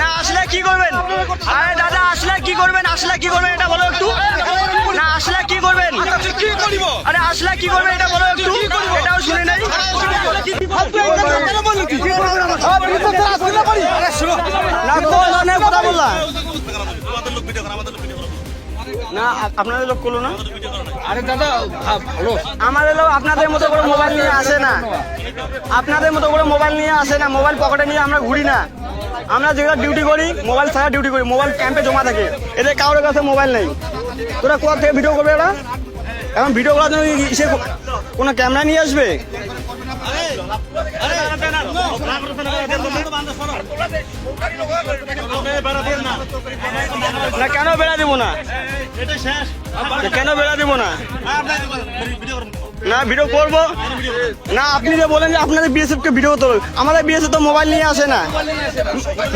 না আসলে কি করবেন আরে দাদা আসলে কি করবেন আসলে কি করবেন এটা বলো একটু না আসলে কি করবেন আরে আসলে কি করবেন এটা বলো একটু আপনাদের লোক করল না? আরে দাদা ভালো। আমাদের লোক আপনাদের মতো করে মোবাইল নিয়ে আসে না। আপনাদের মতো করে মোবাইল নিয়ে আসে না মোবাইল পকেটে নিয়ে আমরা ঘুরি না। আমরা যেগুলো ডিউটি করি মোবাইল ছাড়া ডিউটি করি মোবাইল ক্যাম্পে জমা থাকে। এদের কারোর কাছে মোবাইল নেই। তোরা কোথা থেকে ভিডিও করবে ওরা? এখন ভিডিও করার জন্য কোনো ক্যামেরা নিয়ে আসবে? না কেন বেড়া দিব না? কেন বেড়া দিব না? না ভিডিও করব। না আপনি যে বলেন যে আপনাদের বিএসএফ কে ভিডিও তোল। আমাদের বিএসএফ তো মোবাইল নিয়ে আসে না।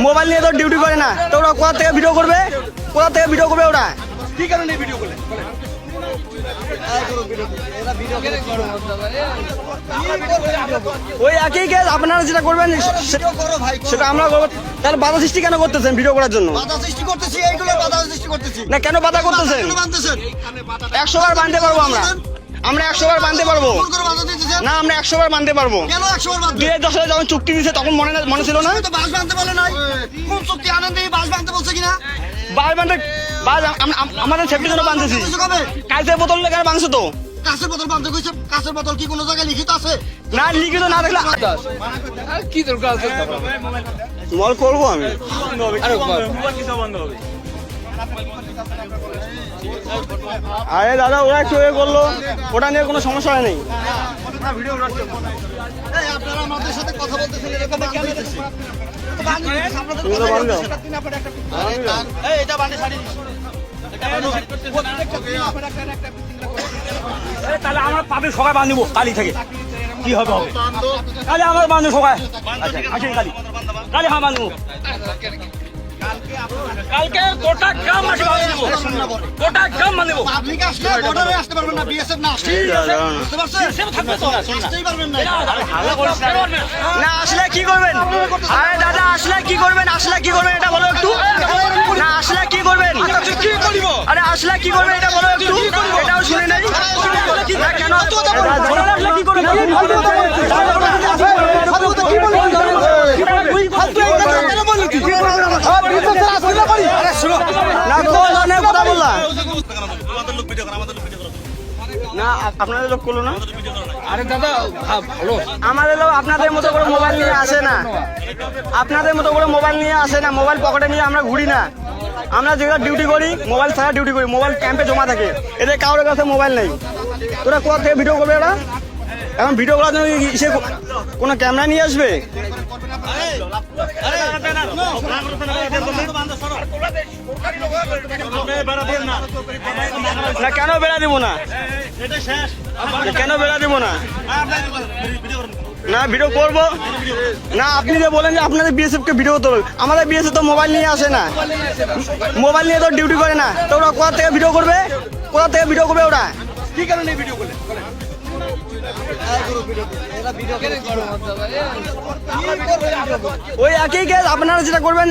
মোবাইল নিয়ে তো ডিউটি করে না। তো ওরা কোথা থেকে ভিডিও করবে? কোথা থেকে ভিডিও করবে ওরা? কি কারণে ভিডিও করলেন ওই একই কেস আপনারা যেটা করবেন সেটা আমরা করব। তাহলে বাধা সৃষ্টি কেন করতেছেন ভিডিও করার জন্য? বাধা সৃষ্টি করতেছি এইগুলো বাধা সৃষ্টি করতেছি। না কেন বাধা করতেছেন? একশো বার বাঁধতে পারব আমরা। আমরা একশো বার বাঁধতে পারব না আমরা একশো বার বাঁধতে পারব। কেন একশো বার বাঁধবে দুই হাজার দশ সালে যখন চুক্তি দিয়েছে তখন মনে না- মনে ছিল না? বাস বাঁধতে বলে নাই। কোন চুক্তি আনন্দে বাস বাঁধতে বলছে কিনা? বাস বাঁধতে বাস আম- আম- আমাদের সেফটির জন্য বাঁধতেছি কাজের বোতল লেগে বাঁধছো তো। কাছের বোতল বাঁধতে কইছে কাছের বোতল কি কোনো জায়গায় লিখিত আছে? না লিখিত না দেখলে আর কি দরকার আছে? মল করব আমি। আরে আরে দাদা ওরা একটু এ করল। ওটা নিয়ে কোনো সমস্যা হয় নাই তাহলে আমরা পাবে সবাই বাঁধিব কালি থেকে। কি হবে হবে? কালি আমার বাঁধবো সবাই। আচ্ছা আসেন কালি। কালি হ্যাঁ বাঁধবো কালকে গোটা গ্রাম বাঁধিব গোটা গ্রাম বাঁধিব পাবলিক আসলে বর্ডারে আসতে পারবেন না বিএসএফ না আসলে বুঝতে পারছেন থাকবে তো আসতেই পারবেন না না আসলে কি করবেন আরে দাদা আসলে কি করবেন আসলে কি করবেন এটা বলো একটু না আসলে কি করবেন কি করিব আরে আসলে কি করবেন এটা বলো একটু এটাও শুনে নাই কেন আসলে কি করবেন না আপনাদের লোক করল না? আরে দাদা ভালো। আমাদের লোক আপনাদের মতো করে মোবাইল নিয়ে আসে না। আপনাদের মতো করে মোবাইল নিয়ে আসে না মোবাইল পকেটে নিয়ে আমরা ঘুরি না। আমরা যেগুলো ডিউটি করি মোবাইল ছাড়া ডিউটি করি মোবাইল ক্যাম্পে জমা থাকে। এদের কারোর কাছে মোবাইল নেই। তোরা কোথা থেকে ভিডিও করবে ওরা? এখন ভিডিও করার জন্য কোনো ক্যামেরা নিয়ে আসবে? না, কেন বেড়া দিব না? কেন বেড়া দিব না? না ভিডিও করব। না, আপনি যে বলেন যে আপনাদের বিএসএফ কে ভিডিও তোল আমাদের বিএসএফ তো মোবাইল নিয়ে আসে না। মোবাইল নিয়ে তো ডিউটি করে না। তো ওরা কোথা থেকে ভিডিও করবে? কোথা থেকে ভিডিও করবে ওরা? কি কারণে ভিডিও করলেন ওই একই আপনারা যেটা করবেন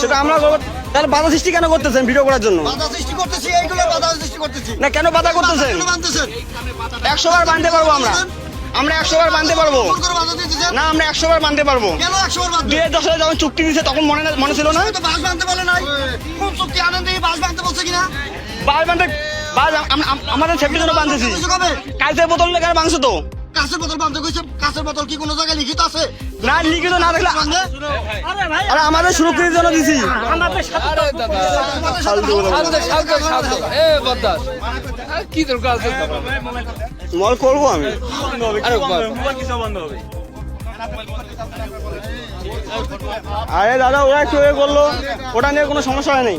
সেটা আমরা করব। তাহলে বাধা সৃষ্টি কেন করতেছেন ভিডিও করার জন্য? বাধা সৃষ্টি করতেছি এইগুলো বাধা সৃষ্টি করতেছি। না কেন বাধা করতেছেন? একশো বার বাঁধতে পারব আমরা। আমরা একশো বার বাঁধতে পারব। না আমরা একশো বার বাঁধতে পারব। দুই হাজার দশ যখন চুক্তি দিয়েছে তখন মনে মনে ছিল না? বাস বাঁধতে বলে নাই। কোন চুক্তি আনন্দে বাস বাঁধতে বলছে কিনা? বাস বাঁধতে বাস আম- আম- আমাদের সেফটির জন্য বাঁধতেছি। কিছু কবে? কাজের বোতল লেগে বাঁধছো তো। কাছের বোতল বাঁধতে কইছে কাছের বোতল কি কোনো জায়গায় লিখিত আছে? না লিখিত না দেখলে আরে আমাদের সুরক্ষিতের জন্য দিছি। কি দরকার আছে? মল করব আমি। আরে আরে দাদা ওরা একটু এ করল। ওটা নিয়ে কোনো সমস্যা হয় নাই।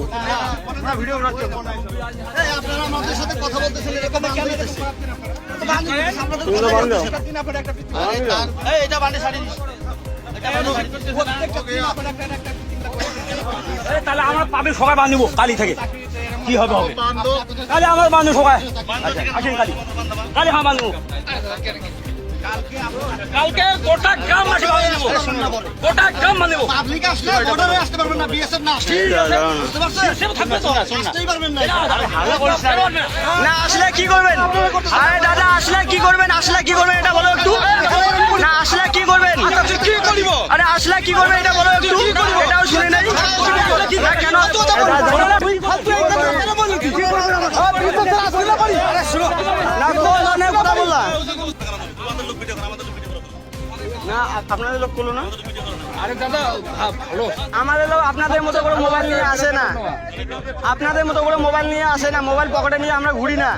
তাহলে আমরা পাবে সবাই বাঁধিব কালি থেকে। কি হবে হবে? কালি আমার বাঁধবো সবাই আচ্ছা আসেন কালি কালি হ্যাঁ বাঁধবো কালকে গোটা গ্রাম মাসে বানিয়ে দেবো। গোটা গ্রাম বানিয়ে দেবো। পাবলিক আসলে বর্ডারে আসতে পারবেন না বিএসএফ না আসলে। বুঝতে থাকবে তো। আসতেই পারবেন না। না আসলে কি করবেন? আরে দাদা আসলে কি করবেন? আসলে কি করবেন? এটা বলো একটু। না আসলে কি করবেন? কি করিব? আরে আসলে কি করবেন? এটা বলো একটু। না আপনাদের লোক করল না? আরে দাদা ভালো। আমাদের লোক আপনাদের মতো করে মোবাইল নিয়ে আসে না। আপনাদের মতো করে মোবাইল নিয়ে আসে না। মোবাইল পকেটে নিয়ে আমরা ঘুরি না।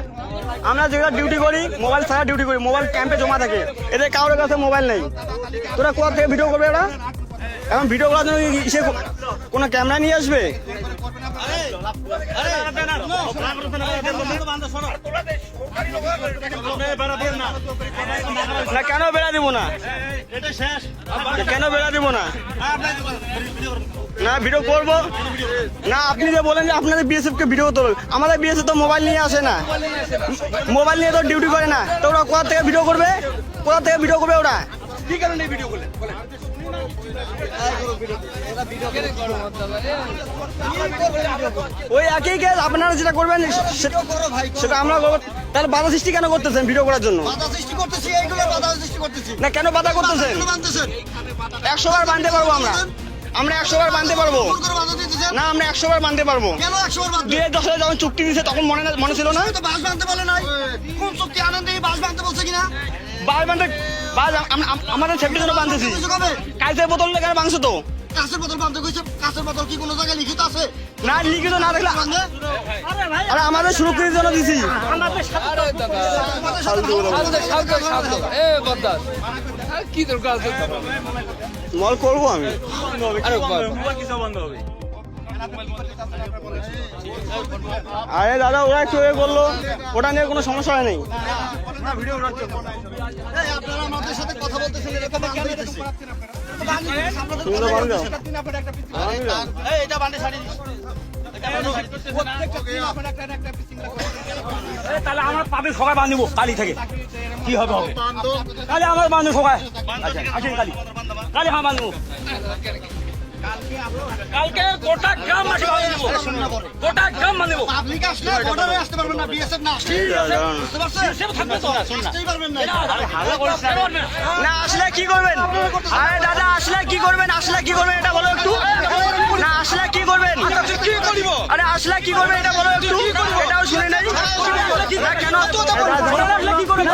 আমরা যেগুলো ডিউটি করি মোবাইল ছাড়া ডিউটি করি। মোবাইল ক্যাম্পে জমা থাকে। এদের কারোর কাছে মোবাইল নেই। তোরা কোথা থেকে ভিডিও করবে ওরা? এখন ভিডিও করার জন্য ইসে কোনো ক্যামেরা নিয়ে আসবে? না, কেন বেড়া দিব না? কেন বেড়া দিব না? না ভিডিও করব। না, আপনি যে বলেন যে আপনাদের বিএসএফ কে ভিডিও হবে। আমাদের বিএসএফ তো মোবাইল নিয়ে আসে না। মোবাইল নিয়ে তো ডিউটি করে না। তো ওরা কোথা থেকে ভিডিও করবে? কোথা থেকে ভিডিও করবে ওরা? কি কারণে ভিডিও করলেন ওই একই কেস আপনারা যেটা করবেন সেটা আমরা তাহলে বাধা সৃষ্টি কেন করতেছেন ভিডিও করার জন্য? না কেন বাধা করতেছেন? একশো বার বাঁধতে পারব আমরা। আমরা একশো বার বাঁধতে পারব। না আমরা একশো বার বাঁধতে পারব। দুই হাজার দশ যখন চুক্তি দিয়েছে তখন মনে মনে ছিল না? তো বাস বলে নাই। কোন চুক্তি আনন্দে বাস বাঁধতে বলছে কিনা? আম- আমাদের সেফটির জন্য বাঁধতেছি কিছু বোতল লেখার মাংস তো? কাঁচের বোতল বাঁধতে কইছে কাঁচের বোতল কি কোনো জায়গায় লিখিত আছে? না লিখিত না দেখলে আরে আমাদের জন্য দিছি। কি দরকার মল করব আমি। আরে আরে দাদা ওরা একটু এ করল ওটা নিয়ে কোনো সমস্যা হয় নাই। তাহলে আমার পাবে সবাই বাঁধিব কালি থেকে। কি হবে হবে? কালি আমার বাঁধবো সবাই আচ্ছা আসেন কালি। কালি হ্যাঁ বাঁধবো কালকে গোটা গ্রাম মাসে বানিয়ে দেবো গোটা গ্রাম বানিয়ে দেবো পাবলিক আসলে বর্ডারে আসতে পারবেন না বিএসএফ না। আসলে বুঝতে পারছেন? সেও থাকবে তো। আসতেই পারবেন না। না। আসলে কি করবেন? আরে দাদা আসলে কি করবেন? আসলে কি করবেন? এটা বলো একটু। না আসলে কি করবেন? কি করিব আরে আসলে কি করবেন? এটা বলো একটু। এটাও শুনে নাই না কেন? কি করবেন?